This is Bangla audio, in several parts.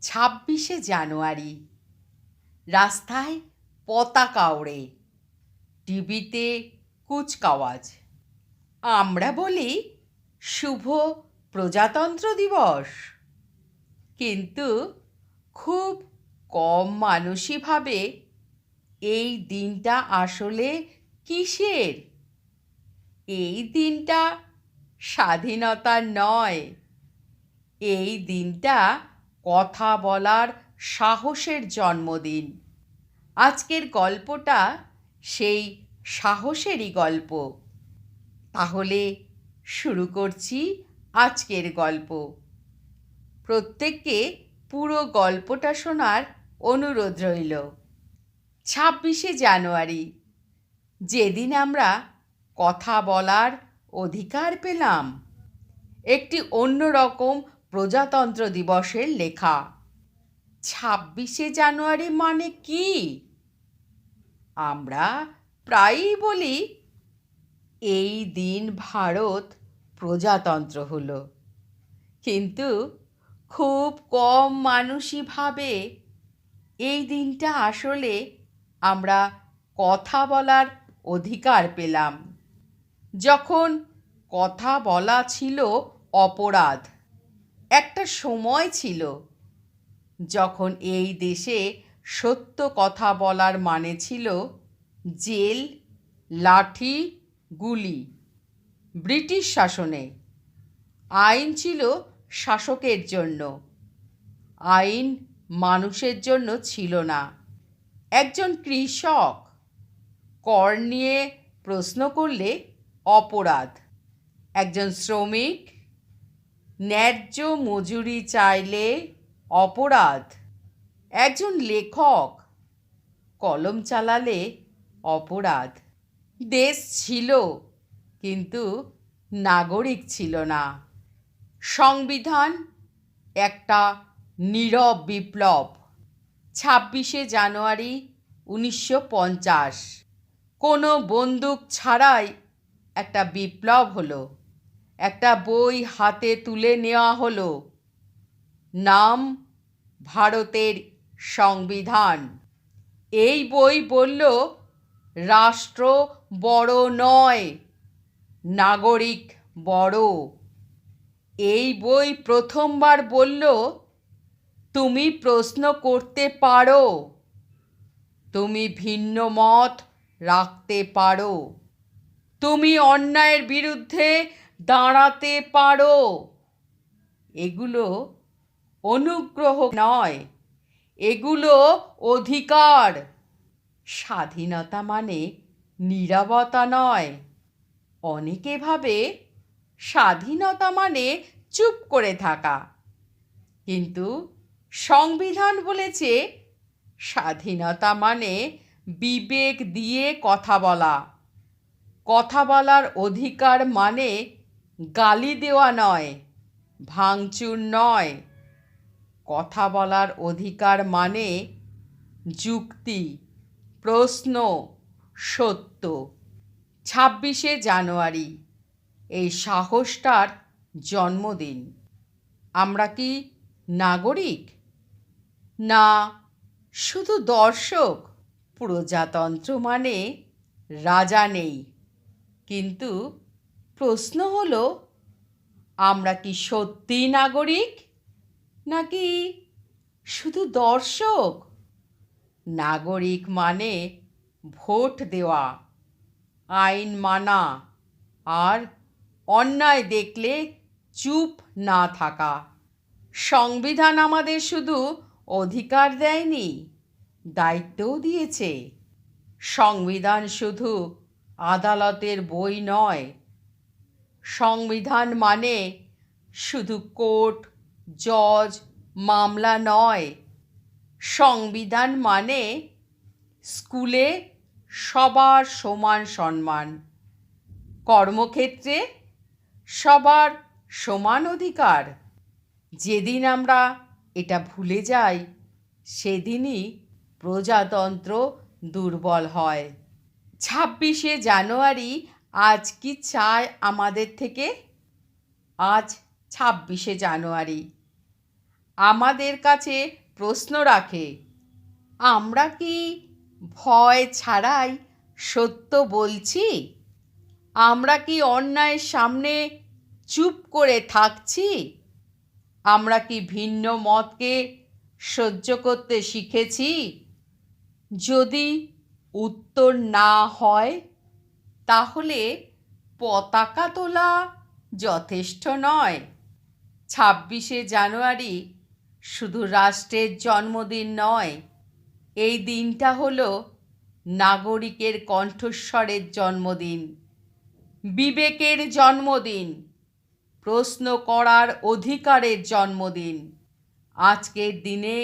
ছাব্বিশে জানুয়ারি। রাস্তায় পতাকা ওড়ে। টিভিতে কুচকাওয়াজ। আমরা বলি, শুভ প্রজাতন্ত্র দিবস। কিন্তু খুব কম মানুষই ভাবে, এই দিনটা আসলে কিসের? এই দিনটা স্বাধীনতার নয়। এই দিনটা কথা বলার সাহসের জন্মদিন। আজকের গল্পটা সেই সাহসেরই গল্প। তাহলে শুরু করছি আজকের গল্প। প্রত্যেককে পুরো গল্পটা শোনার অনুরোধ রইল। ছাব্বিশে জানুয়ারি, যেদিন আমরা কথা বলার অধিকার পেলাম। একটি অন্যরকম প্রজাতন্ত্র দিবসের লেখা। ছাব্বিশে জানুয়ারি মানে কি? আমরা প্রায়ই বলি, এই দিন ভারত প্রজাতন্ত্র হলো। কিন্তু খুব কম মানুষই ভাবে, এই দিনটা আসলে আমরা কথা বলার অধিকার পেলাম। যখন কথা বলা ছিল অপরাধ একটা সময় ছিল যখন এই দেশে সত্য কথা বলার মানে ছিল জেল লাঠি গুলি ব্রিটিশ শাসনে আইন ছিল শাসকের জন্য। আইন মানুষের জন্য ছিল না। একজন কৃষক কর নিয়ে প্রশ্ন করলে অপরাধ। একজন শ্রমিক ন্যায্য মজুরি চাইলে অপরাধ। একজন লেখক কলম চালালে অপরাধ। দেশ ছিল, কিন্তু নাগরিক ছিল না। সংবিধান একটা নীরব বিপ্লব। ছাব্বিশে জানুয়ারি উনিশশো পঞ্চাশ। কোনো বন্দুক ছাড়াই একটা বিপ্লব হলো। একটা বই হাতে তুলে নেওয়া হলো। নাম, ভারতের সংবিধান। এই বই বলল, রাষ্ট্র বড় নয়, নাগরিক বড়। এই বই প্রথমবার বলল, তুমি প্রশ্ন করতে পারো, তুমি ভিন্ন মত রাখতে পারো। তুমি অন্যায়ের বিরুদ্ধে দাঁড়াতে পারো। এগুলো অনুগ্রহ নয়, এগুলো অধিকার। স্বাধীনতা মানে নীরবতা নয়। অনেকে ভাবে স্বাধীনতা মানে চুপ করে থাকা। কিন্তু সংবিধান বলেছে স্বাধীনতা মানে বিবেক দিয়ে কথা বলা। কথা বলার অধিকার মানে গালি দেওয়া নয়, ভাঙচুর নয়। কথা বলার অধিকার মানে যুক্তি, প্রশ্ন, সত্য। ছাব্বিশে জানুয়ারি, এই সাহসটার জন্মদিন। আমরা কি নাগরিক? না, শুধু দর্শক। প্রজাতন্ত্র মানে রাজা নেই। কিন্তু প্রশ্ন হলো, আমরা কি সত্যি নাগরিক? নাকি শুধু দর্শক? নাগরিক মানে ভোট দেওয়া, আইন মানা, আর অন্যায় দেখলে চুপ না থাকা। সংবিধান আমাদের শুধু অধিকার দেয়নি, দায়িত্বও দিয়েছে। সংবিধান শুধু আদালতের বই নয় সংবিধান মানে শুধু কোর্ট, জজ, মামলা নয়। সংবিধান মানে স্কুলে সবার সমান সম্মান। কর্মক্ষেত্রে সবার সমান অধিকার। যেদিন আমরা এটা ভুলে যাই, সেদিনই প্রজাতন্ত্র দুর্বল হয়। ছাব্বিশে জানুয়ারি আজ কি চায় আমাদের থেকে? আজ ছাব্বিশে জানুয়ারি। আমাদের কাছে প্রশ্ন রাখে, আমরা কি ভয় ছাড়াই সত্য বলছি? আমরা কি অন্যায়ের সামনে চুপ করে থাকছি? আমরা কি ভিন্ন মতকে সহ্য করতে শিখেছি? যদি উত্তর না হয় তাহলে পতাকা তোলা যথেষ্ট নয়। ছাব্বিশে জানুয়ারি শুধু রাষ্ট্রের জন্মদিন নয়, এই দিনটা হলো নাগরিকের কণ্ঠস্বরের জন্মদিন, বিবেকের জন্মদিন, প্রশ্ন করার অধিকারের জন্মদিন। আজকের দিনে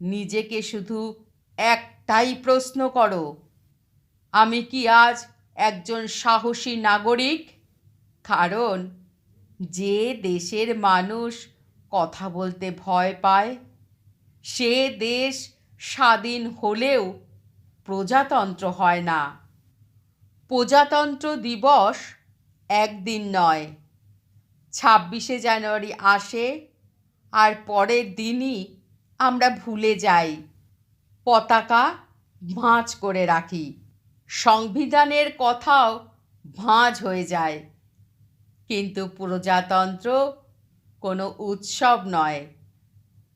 নিজেকে শুধু একটাই প্রশ্ন করো, আমি কি আজ একজন সাহসী নাগরিক। কারণ যে দেশের মানুষ কথা বলতে ভয় পায়, সে দেশ স্বাধীন হলেও প্রজাতন্ত্র হয় না। প্রজাতন্ত্র দিবস একদিন নয়, ছাব্বিশে জানুয়ারি আসে আর পরের দিনই আমরা ভুলে যাই। পতাকা ভাঁজ করে রাখি। সংবিধানের কথাও ভাঁজ হয়ে যায়। কিন্তু প্রজাতন্ত্র কোনো উৎসব নয়।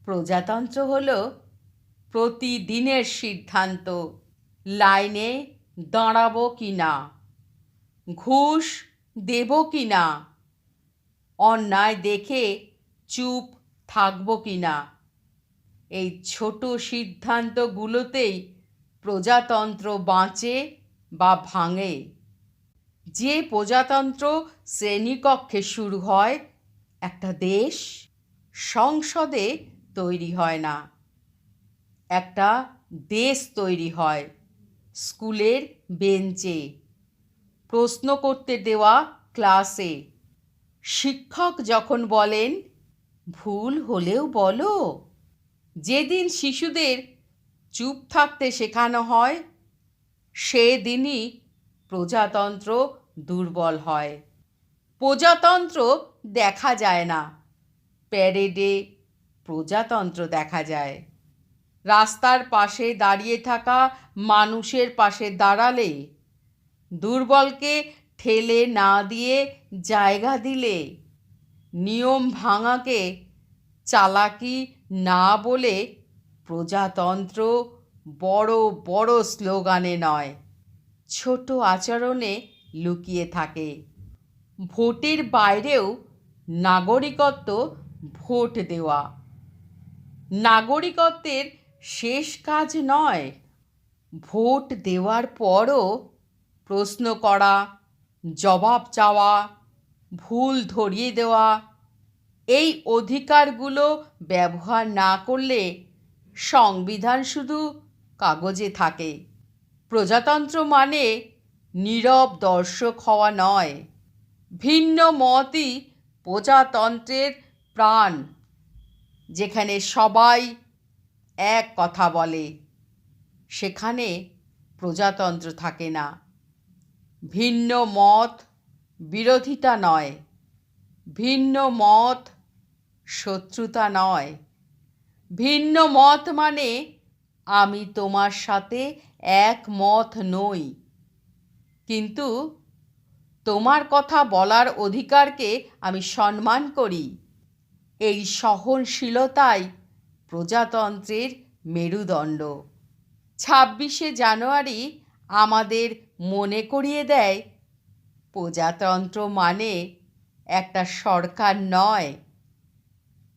প্রজাতন্ত্র হল প্রতিদিনের সিদ্ধান্ত, লাইনে দাঁড়াবো কি না, ঘুষ দেব কি না, অন্যায় দেখে চুপ থাকব কি না। এই ছোট সিদ্ধান্তগুলোতেই প্রজাতন্ত্র বাঁচে বা ভাঙে। যে প্রজাতন্ত্র শ্রেণীকক্ষে শুরু হয়, একটা দেশ সংসদে তৈরি হয় না। একটা দেশ তৈরি হয় স্কুলের বেঞ্চে। প্রশ্ন করতে দেওয়া ক্লাসে। শিক্ষক যখন বলেন, ভুল হলেও বলো। যেদিন শিশুদের চুপ থাকতে শেখানো হয় সেদিনই প্রজাতন্ত্র দুর্বল হয়। প্রজাতন্ত্র দেখা যায় না। প্যারেডে প্রজাতন্ত্র দেখা যায়। রাস্তার পাশে দাঁড়িয়ে থাকা মানুষের পাশে দাঁড়ালে, দুর্বলকে ঠেলে না দিয়ে জায়গা দিলে, নিয়ম ভাঙাকে চালাকি না বলে প্রজাতন্ত্র বড় বড় স্লোগানে নয়। ছোট আচরণে লুকিয়ে থাকে। ভোটের বাইরেও নাগরিকত্ব ভোট দেওয়া। নাগরিকত্বের শেষ কাজ নয়, ভোট দেওয়ার পরও প্রশ্ন করা, জবাব চাওয়া, ভুল ধরিয়ে দেওয়া। এই অধিকারগুলো ব্যবহার না করলে সংবিধান শুধু কাগজে থাকে। প্রজাতন্ত্র মানে নীরব দর্শক হওয়া নয়। ভিন্ন মতই প্রজাতন্ত্রের প্রাণ, যেখানে সবাই এক কথা বলে। সেখানে প্রজাতন্ত্র থাকে না। ভিন্ন মত বিরোধিতা নয়। ভিন্ন মত শত্রুতা নয়। ভিন্ন মত মানে আমি তোমার সাথে একমত নই। কিন্তু তোমার কথা বলার অধিকারকে আমি সম্মান করি। এই সহনশীলতাই প্রজাতন্ত্রের মেরুদণ্ড। ছাব্বিশে জানুয়ারি আমাদের মনে করিয়ে দেয়, প্রজাতন্ত্র মানে একটা সরকার নয়।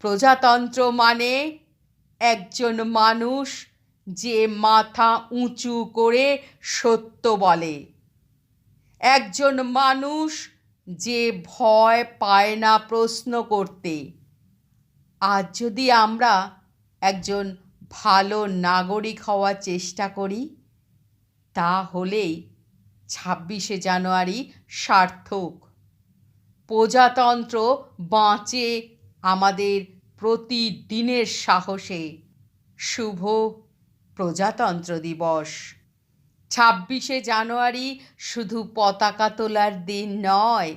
প্রজাতন্ত্র মানে একজন মানুষ যে মাথা উঁচু করে সত্য বলে। একজন মানুষ যে ভয় পায় না প্রশ্ন করতে। আজ যদি আমরা একজন ভালো নাগরিক হওয়ার চেষ্টা করি তাহলেই ছাব্বিশে জানুয়ারি সার্থক। প্রজাতন্ত্র বাঁচে আমাদের প্রতিদিনের সাহসে। শুভ প্রজাতন্ত্র দিবস। ছাব্বিশে জানুয়ারি শুধু পতাকা তোলার দিন নয়,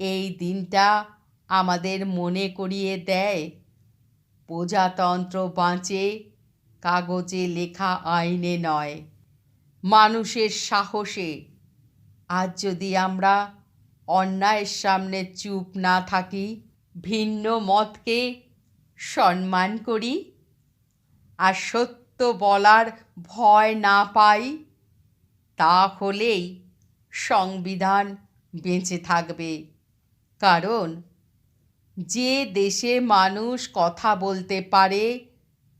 এই দিনটা আমাদের মনে করিয়ে দেয়। প্রজাতন্ত্র বাঁচে, কাগজে লেখা আইনে নয়, মানুষের সাহসে। আজ যদি আমরা অন্যায়ের সামনে চুপ না থাকি, ভিন্ন মতকে সম্মান করি, আর সত্য বলার ভয় না পাই, তাহলেই সংবিধান বেঁচে থাকবে। কারণ যে দেশে মানুষ কথা বলতে পারে,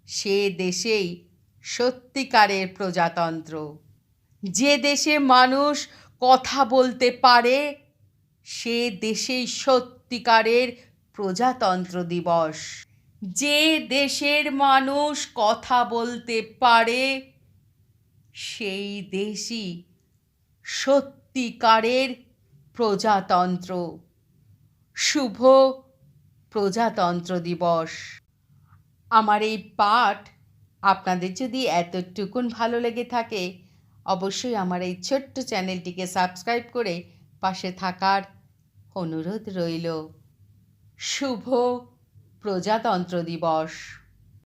সে দেশেই সত্যিকারের প্রজাতন্ত্র। যে দেশে মানুষ কথা বলতে পারে, সে দেশেই সত্যিকারের প্রজাতন্ত্র দিবস। যে দেশের মানুষ কথা বলতে পারে, সেই দেশই সত্যিকারের প্রজাতন্ত্র। শুভ প্রজাতন্ত্র দিবস। আমার এই পাঠ আপনাদের যদি এতটুকুন ভালো লেগে থাকে, অবশ্যই আমার এই ছোট্ট চ্যানেলটিকে সাবস্ক্রাইব করে পাশে থাকার অনুরোধ রইল। শুভ প্রজাতন্ত্র দিবস।